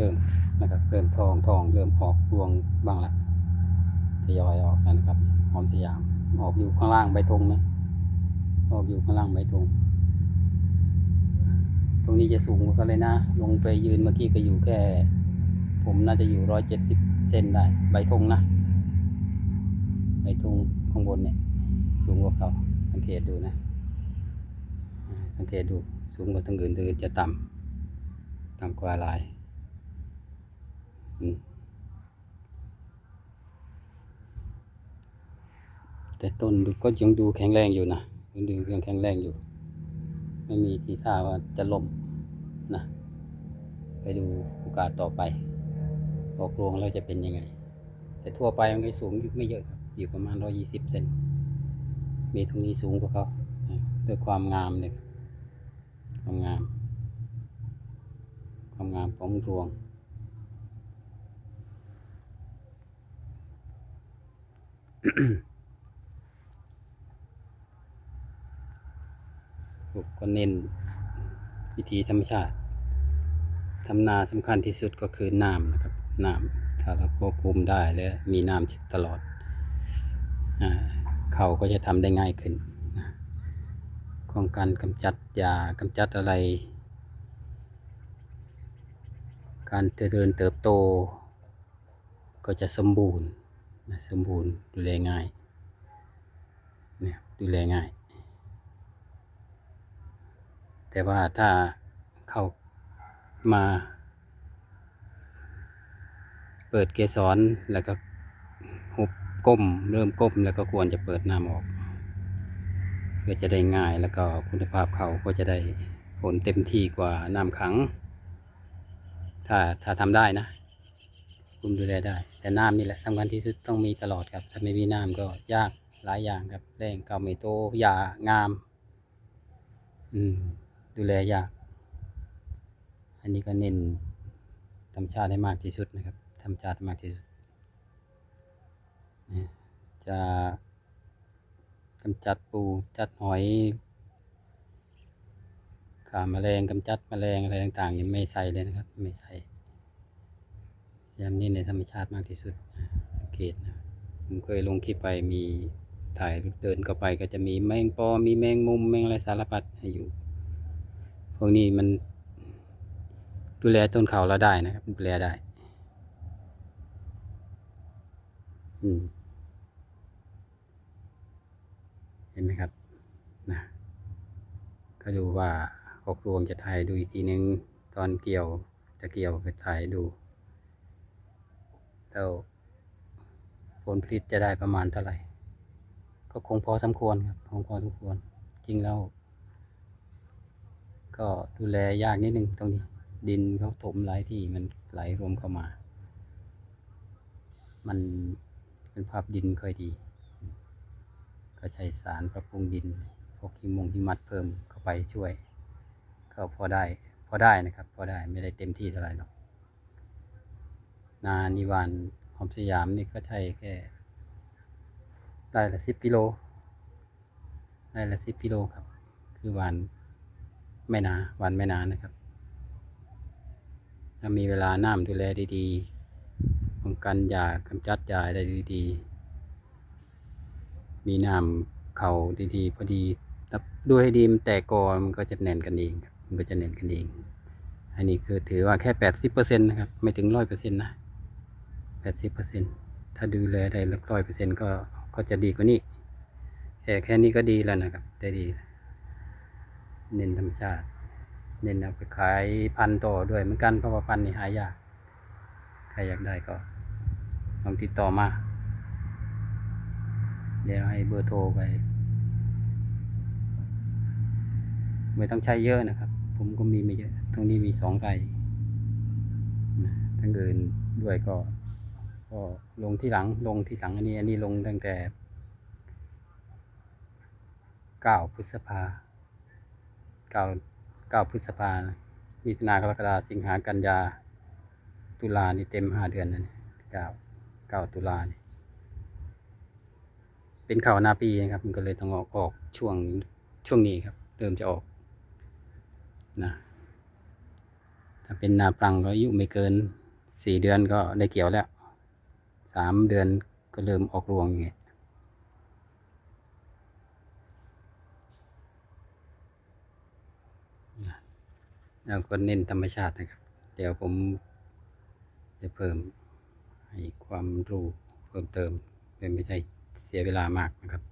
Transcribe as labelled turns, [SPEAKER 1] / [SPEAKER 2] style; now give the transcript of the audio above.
[SPEAKER 1] เริ่มนะครับเริ่มทองทองเริ่มออกรวงบ้างละทยอยออกนะครับหอมสยามออกอยู่ข้างล่างใบธงนะออกอยู่ข้างล่างใบธงตรงนี้จะสูงกว่าเลยนะ ลงไปยืนเมื่อกี้ก็อยู่แค่ ผมน่าจะอยู่ร้อยเจ็ดสิบเซนได้ ใบธงนะใบธงข้างบนเนี่ย สูงกว่าเขาสังเกตดูนะ สังเกตดูสูงกว่าทางอื่นทางอื่นจะต่ำต่ำกว่าหลาย แต่ต้นดูก็ยังดูแข็งแรงอยู่นะยังดูยังแข็งแรงอยู่ ไม่มีทีท่าว่าจะล้มนะ ไปดูโอกาสต่อไปออกรวงแล้วจะเป็นยังไง แต่ทั่วไปมันก็สูงอยู่ไม่เยอะอยู่ประมาณร้อยี่สิบเซน มีตรงนี้สูงกว่าเขาด้วยความงามเนี่ยความงาม ความงามของรวง ก็เน้นวิธีธรรมชาติทำนาสำคัญที่สุดก็คือน้ำนะครับน้ำถ้าเราควบคุมได้และมีน้ำตลอดอเขาก็จะทำได้ง่ายขึ้นนะของการกำจัดยากำจัดอะไร การเจริญเติบโตก็จะสมบูรณ์ สมบูรณ์ดูแลง่ายเนี่ยดูแลง่าย แต่ว่าถ้าเข้ามา เปิดเกสรแล้วก็หุบก้ม เริ่มก้มแล้วก็ควรจะเปิดน้ำออกเพื่อจะได้ง่ายแล้วก็คุณภาพเขาก็จะได้ผลเต็มที่กว่าน้ำขัง ถ้าถ้าทำได้นะ คุณดูแลได้ แต่น้ำนี่แหละสำคัญที่สุดต้องมีตลอดครับ ถ้าไม่มีน้ำก็ยากหลายอย่างครับแรงเก่าไม่โตยางาม อืม ดูแลยาก อันนี้ก็เน้นธรรมชาติให้มากที่สุดนะครับธรรมชาติมากที่สุดจะกำจัดปูจัดหอยขาแมลงกำจัดแมลงอะไรต่างๆยังไม่ใส่เลยนะครับ ไม่ใส่ ยามเน้ในธรรมชาติมากที่สุดสังเกตนะผมเคยลงคลิปไปมีถ่ายเดินเข้าไปก็จะมีแมงปอมีแมงมุมแมงอะไรสารพัดอยู่ พวกนี้มันดูแลต้นเขาเราได้นะครับดูแลได้ อืมเห็นไหมครับนะก็ดูว่าออกรวงจะถ่ายดูอีกทีนึง ตอนเกี่ยวจะเกี่ยวก็ถ่ายดู แล้วผลผลิตจะได้ประมาณเท่าไหร่ ก็คงพอสมควรครับคงพอสมควร จริงแล้ว ก็ดูแลยากนิดนึงตรงนี้ ดินเขาถมหลายที่มันไหลรวมเข้ามา มันเป็นภาพดินค่อยดี ก็ใช้สารปรับปรุงดินพวกหิมงหิมัดเพิ่มเข้าไปช่วย ก็พอได้ พอได้นะครับ พอได้ไม่ได้เต็มที่เท่าไหร่หรอก นานิวานหอมสยามนี่ก็ใช้แค่ได้ละสิบกิโล ได้ละสิบกิโลครับ คือวานไม่นาวันไม่นานนะครับ ถ้ามีเวลาน้ำดูแลดีๆป้องกันยากำจัดยาได้ดีๆ มีน้ำเข่าดีๆ พอดีถ้าดูให้ดีมันแตกกอมันก็จะแน่นกันเองมันก็จะแน่นกันเอง อันนี้คือถือว่าแค่แปดสิบเปอร์เซ็นต์นะครับ ไม่ถึงร้อยเปอร์เซ็นต์นะ แปดสิบเปอร์เซ็นต์ถ้าดูแลได้ร้อยเปอร์เซ็นต์ก็ก็จะดีกว่านี้แค่แค่นี้ก็ดีแล้วนะครับได้ดี เน้นธรรมชาติ เน้นเอาไปขายพันต่อด้วยเหมือนกันเพราะว่าพันนี่หายากใครอยากได้ก็ลองติดต่อมา เดี๋ยวให้เบอร์โทรไป ไม่ต้องใช้เยอะนะครับ ผมก็มีไม่เยอะ ตรงนี้มีสองไร่นะทั้งอื่นด้วยก็ ก็ลงที่หลังลงที่หลังอันนี้ อันนี้ลงตั้งแต่เก้าพฤษภาเก้าเก้าพฤษภามิถุนากรกฎาสิงหากันยา ตุลานี่เต็มห้าเดือนนะนี่เก้าเก้าตุลานี่เป็นข่าวนาปีนะครับ มันก็เลยต้องออกออกช่วงช่วงนี้ครับ เริ่มจะออกนะถ้ถ้าเป็นนาปรังก็อายุไม่เกินสี่เดือนก็ได้เกี่ยวแล้ว สามเดือนก็เริ่มออกรวงอย่างเงี้ยแล้วก็เน้นธรรมชาตินะครับ เดี๋ยวผมจะเพิ่มให้ความรู้เพิ่มเติมเพื่อไม่ใช่เสียเวลามากนะครับ